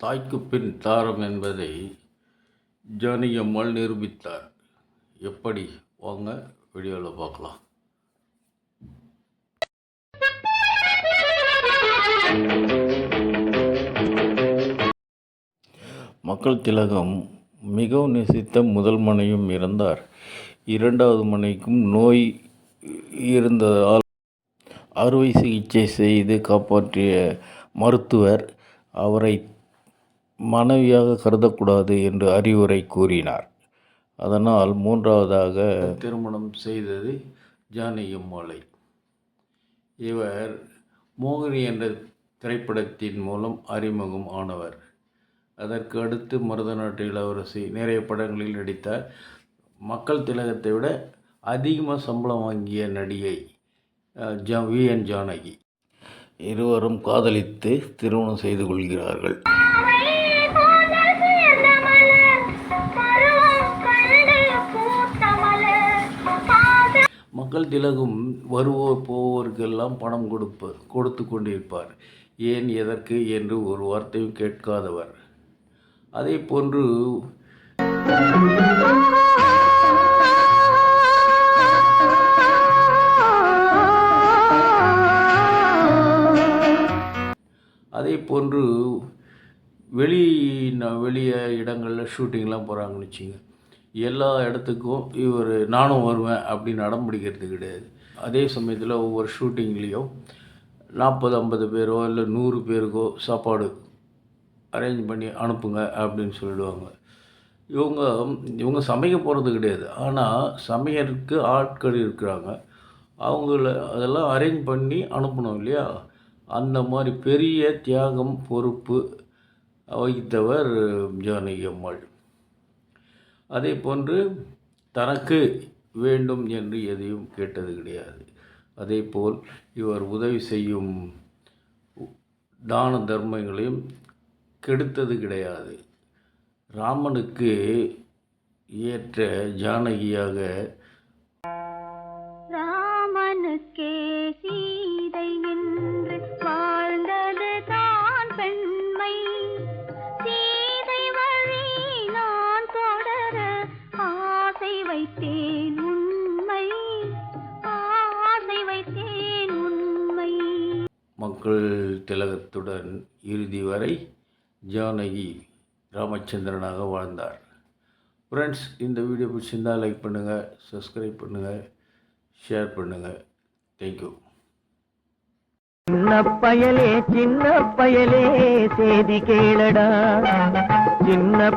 தாய்க்கு பின் தாரம் என்பதை ஜானி அம்மாள் நிரூபித்தார். எப்படி? வாங்க வீடியோவில் பார்க்கலாம். மக்கள் திலகம் மிகவும் நேசித்த முதல் மனையும் இறந்தார். இரண்டாவது மனைக்கும் நோய் இருந்ததால் அறுவை சிகிச்சை செய்து காப்பாற்றிய மருத்துவர் அவரை மனைவியாக கருதக்கூடாது என்று அறிவுரை கூறினார். அதனால் மூன்றாவதாக திருமணம் செய்தது ஜானகி அம்மாளை இவர் மோகினி என்ற திரைப்படத்தின் மூலம் அறிமுகம் ஆனவர். அதற்கு அடுத்து மருதநாட்டு இளவரசி நிறைய படங்களில் நடித்தார். மக்கள் திலகத்தை விட அதிகமாக சம்பளம் வாங்கிய நடிகை ஜா வி. என். ஜானகி. இருவரும் காதலித்து திருமணம் செய்து கொள்கிறார்கள். மக்கள் திலகம் வருவோர் போவோருக்கெல்லாம் பணம் கொடுப்பார் கொடுத்து கொண்டிருப்பார். ஏன் எதற்கு என்று ஒரு வார்த்தையும் கேட்காதவர். அதே போன்று அதே போன்று வெளி வெளியே இடங்களில் ஷூட்டிங்லாம் போகிறாங்கன்னு வச்சுங்க எல்லா இடத்துக்கும் இவர் நானும் வருவேன் அப்படின்னு அடம் பிடிக்கிறது கிடையாது. அதே சமயத்தில் ஒவ்வொரு ஷூட்டிங்லேயும் நாற்பது ஐம்பது பேரோ இல்லை நூறு பேருக்கோ சாப்பாடு அரேஞ்ச் பண்ணி அனுப்புங்க அப்படின்னு சொல்லிடுவாங்க. இவங்க இவங்க சமைக்க போகிறது கிடையாது. ஆனால் சமையலுக்கு ஆட்கள் இருக்கிறாங்க. அவங்கள அதெல்லாம் அரேஞ்ச் பண்ணி அனுப்பணும் இல்லையா? அந்த மாதிரி பெரிய தியாகம் பொறுப்பு வகித்தவர் ஜானகி அம்மாள். அதே போன்று தனக்கு வேண்டும் என்று எதையும் கேட்டது கிடையாது. அதேபோல் இவர் உதவி செய்யும் தான தர்மங்களையும் கெடுத்தது கிடையாது. ராமனுக்கு ஏற்ற ஜானகியாக மக்கள் திலகத்துடன் இறுதி வரை ஜானகி ராமச்சந்திரனாக வாழ்ந்தார். ஃப்ரெண்ட்ஸ் இந்த வீடியோ பிடிச்சிருந்தால் லைக் பண்ணுங்கள் சப்ஸ்கிரைப் பண்ணுங்கள் ஷேர் பண்ணுங்கள் தேங்க்யூ சின்ன பயலே சின்ன பயலே செய்தி கேளடா. சின்ன